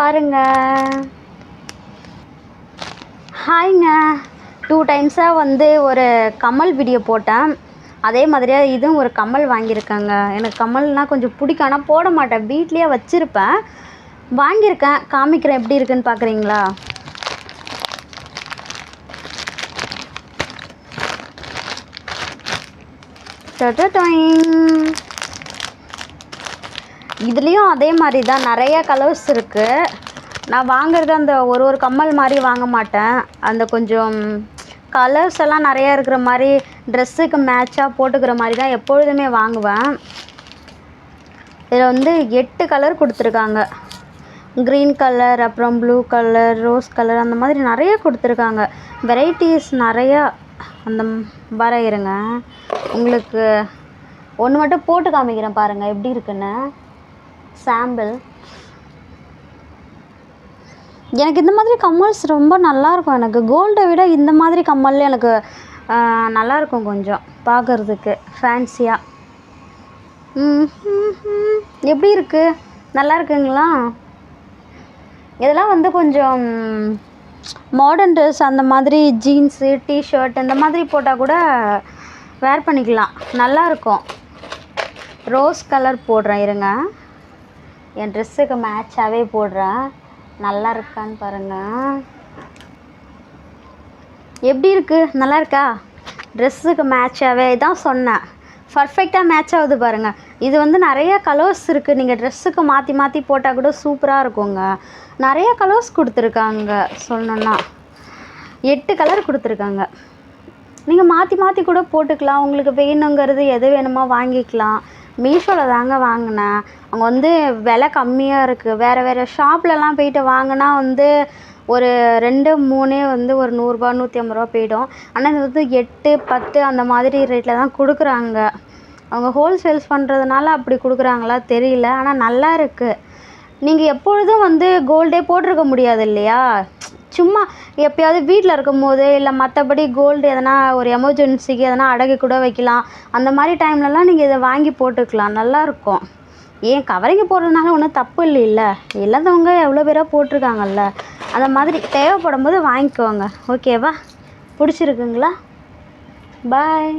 பாருங்க. ஹாய்ங்க டூ டைம்ஸாக வந்து ஒரு கமல் வீடியோ போட்டேன். அதே மாதிரியாக இதுவும் ஒரு கம்மல் வாங்கியிருக்கேங்க. எனக்கு கமல்னால் கொஞ்சம் பிடிக்கும். ஆனால் போட மாட்டேன். வீட்லேயே வச்சுருப்பேன். வாங்கியிருக்கேன். காமிக்கிறேன். எப்படி இருக்குன்னு பார்க்குறீங்களா டொடொடொயிங். இதுலேயும் அதே மாதிரி தான் நிறைய கலர்ஸ் இருக்குது நான் வாங்குறது அந்த ஒரு ஒரு கம்மல் மாதிரி வாங்க மாட்டேன். அந்த கொஞ்சம் கலர்ஸ் எல்லாம் நிறையா இருக்கிற மாதிரி ட்ரெஸ்ஸுக்கு மேட்சாக போட்டுக்கிற மாதிரி தான் எப்பொழுதுமே வாங்குவேன். இதில் வந்து எட்டு கலர் கொடுத்துருக்காங்க. க்ரீன் கலர் அப்புறம் ப்ளூ கலர் ரோஸ் கலர் அந்த மாதிரி நிறைய கொடுத்துருக்காங்க. வெரைட்டிஸ் நிறையா அந்த வர இருங்க உங்களுக்கு ஒன்று மட்டும் போட்டு காமிக்கிறேன் பாருங்கள் எப்படி இருக்குன்னு. சாம்பிள். எனக்கு இந்த மாதிரி கம்மல்ஸ் ரொம்ப நல்லாயிருக்கும். எனக்கு கோல்டை விட இந்த மாதிரி கம்மல் எனக்கு நல்லாயிருக்கும் கொஞ்சம் பார்க்கறதுக்கு ஃபேன்சியாக எப்படி இருக்கு? நல்லா இருக்குங்களா இதெல்லாம் வந்து கொஞ்சம் மாடர்ன் ட்ரெஸ் அந்த மாதிரி ஜீன்ஸு டிஷர்ட் இந்த மாதிரி போட்டால் கூட வேர் பண்ணிக்கலாம். நல்லா இருக்கும் ரோஸ் கலர் போடுறேன் இருங்க. என் ட்ரெஸ்ஸுக்கு மேட்சாகவே போடுறேன் நல்லா இருக்கான்னு பாருங்கள் எப்படி இருக்குது நல்லா இருக்கா? ட்ரெஸ்ஸுக்கு மேட்சாகவே தான் சொன்னேன். பர்ஃபெக்டாக மேட்ச் ஆகுது பாருங்கள் இது வந்து நிறைய கலர்ஸ் இருக்குது நீங்கள் ட்ரெஸ்ஸுக்கு மாற்றி மாற்றி போட்டால் கூட சூப்பராக இருக்குங்க. நிறைய கலர்ஸ் கொடுத்துருக்காங்க. சொல்லணுன்னா எட்டு கலர் கொடுத்துருக்காங்க. நீங்கள் மாற்றி மாற்றி கூட போட்டுக்கலாம். உங்களுக்கு வேணுங்கிறது எது வேணுமோ வாங்கிக்கலாம். மீஷோவில் தாங்க வாங்கினேன். அங்கே வந்து விலை கம்மியாக இருக்குது வேறு வேறு ஷாப்லலாம் போயிட்டு வாங்கினா வந்து ஒரு ரெண்டு மூணே வந்து ஒரு நூறுரூபா நூற்றி ஐம்பது ரூபா போயிடும். ஆனால் இது வந்து எட்டு பத்து அந்த மாதிரி ரேட்டில் தான் கொடுக்குறாங்க. அவங்க ஹோல்சேல்ஸ் பண்ணுறதுனால அப்படி கொடுக்குறாங்களா தெரியல. ஆனால் நல்லா இருக்குது நீங்கள் எப்பொழுதும் வந்து கோல்டே போட்டிருக்க முடியாது இல்லையா? சும்மா எப்பயாவது வீட்டில் இருக்கும்போது இல்லை மற்றபடி கோல்டு எதனா ஒரு எமர்ஜென்சிக்கு எதனா அடகு கூட வைக்கலாம். அந்த மாதிரி டைம்லலாம் நீங்கள் இதை வாங்கி போட்டுக்கலாம். நல்லாயிருக்கும் ஏன் கவரிங்க போடுறதுனால ஒன்றும் தப்பு இல்லைல்ல இல்லாதவங்க எவ்வளோ பேராக போட்டிருக்காங்கல்ல. அந்த மாதிரி தேவைப்படும் போது வாங்கிக்கோங்க. ஓகேவா பிடிச்சிருக்குங்களா? பாய்